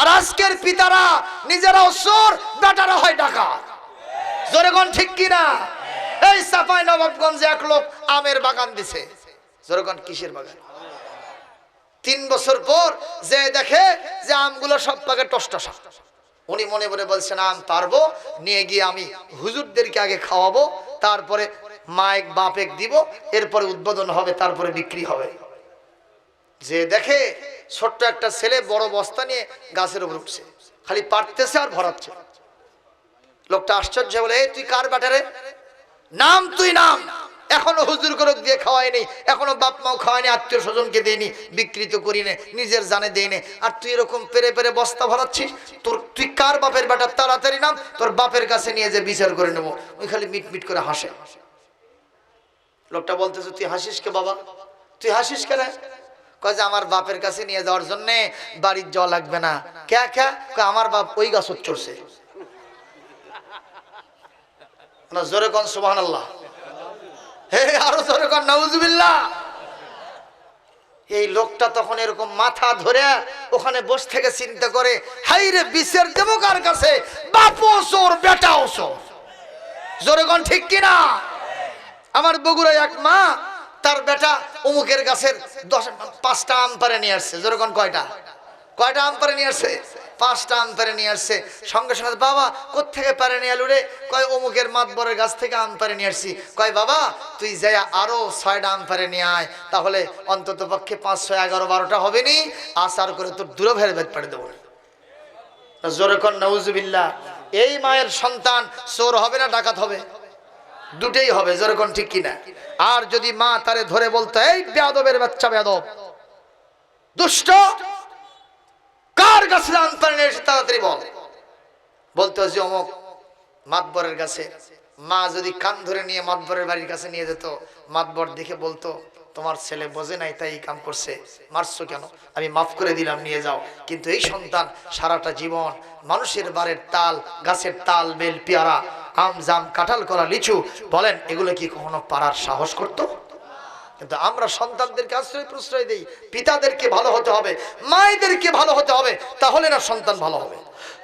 আর আজকের পিতারা নিজেরাও চোর বেটারা হয় ডাকা জোরেগন ঠিক কিনা এই সাফাই নবাবগঞ্জে এক লোক আমের বাগান দিছে। জোরেগন কিসের বাগান? তিন বছর পর যে দেখে যে আমগুলো সব পাকে টসটসা। উনি মনে মনে বলছেন, আম পারব, নিয়ে গিয়ে আমি হুজুরদেরকে আগে খাওয়াবো, তারপরে মাইক বাপেক দিব, এরপরে উদ্বোধন হবে, তারপরে বিক্রি হবে। যে দেখে ছোট্ট একটা ছেলে, বড় বস্তা নিয়ে গাছের উপর উঠছে। খালি পারতেছে আর ভরাচ্ছে। লোকটা আশ্চর্য বলে, এই তুই কার ব্যাটারে? নাম তুই নাম। এখনও হুজুর করক দিয়ে খাওয়াইনি এখনও বাপ মাও খাওয়াইনি আত্মীয় স্বজনকে দেয়নি বিকৃত করি নে, নিজের জানে দেয়নি আর তুই এরকম পেরে পেরে বস্তা ভরাচ্ছিস? তোর, তুই কার বাপের বেটা তাড়াতাড়ি নাম, তোর বাপের কাছে নিয়ে যে বিচার করে নেব। ওই খালি মিট মিট করে হাসে। লোকটা বলতেছে, তুই হাসিস কে বাবা? তুই হাসিস কেন? কয় যে আমার বাপের কাছে নিয়ে যাওয়ার জন্য বাড়ির যাওয়া লাগবে না। কে কে কয় আমার বাপ ওই গাছ চড়ছে জোরে কন সুবাহ আল্লাহ হে, আরও জোরে কন এই লোকটা তখন এরকম মাথা ধরে ওখানে বসে থেকে চিন্তা করে, হাই রে বিশের দেবো কার কাছে? বাপও চোর ঠিক কিনা? আমার বগুড়ায় এক মা তার বেটা অমুকের গাছের দশ, পাঁচটা আম পারে নিয়ে আসছে। যেরকম কয়টা? কয়টা আম পারে নিয়ে আসছে? পাঁচটা আম পারে নিয়ে আসছে। সঙ্গে সঙ্গে বাবা কোত্থেকে পারে নিয়ে আলু রে? কয়, অমুকের মাতবরের গাছ থেকে আম পারে নিয়ে আসছি। কয়, বাবা, তুই যাই আরও ছয়টা আম পারে নিয়ে আয়। তাহলে অন্তত পক্ষে পাঁচ, ছয়, এগারো, বারোটা হবে নি। আসার করে তোর দূরভের বেদ পাড়ে দেবো জোরে কর নউজুবিল্লাহ। এই মায়ের সন্তান চোর হবে না ডাকাত হবে? দুটেই হবে যেরকম ঠিক কিনা? আর যদি মা তারে ধরে বলতো, এই বেয়াদবের বাচ্চা বেয়াদব, দুষ্ট, কার কাছে তাড়াতাড়ি বল? বলতো যে অমুক মাতবরের কাছে। মা যদি কান ধরে নিয়ে মাতবরের বাড়ির কাছে নিয়ে যেত, মাতবর দেখে বলতো, তোমার ছেলে বোঝে নাই তাই কাম করছে, মারছো কেন? আমি মাফ করে দিলাম, নিয়ে যাও। কিন্তু এই সন্তান সারাটা জীবন মানুষের বাড়ির তাল, গাছের তাল, বেল, পেয়ারা আম, জাম, কাঁঠাল করা লিচু বলেন, এগুলো কি কখনো পারার সাহস করতো? কিন্তু আমরা সন্তানদেরকে আশ্রয়, প্রশ্রয় দিই, পিতাদেরকে ভালো হতে হবে, মায়েদেরকে ভালো হতে হবে, তাহলে না সন্তান ভালো হবে।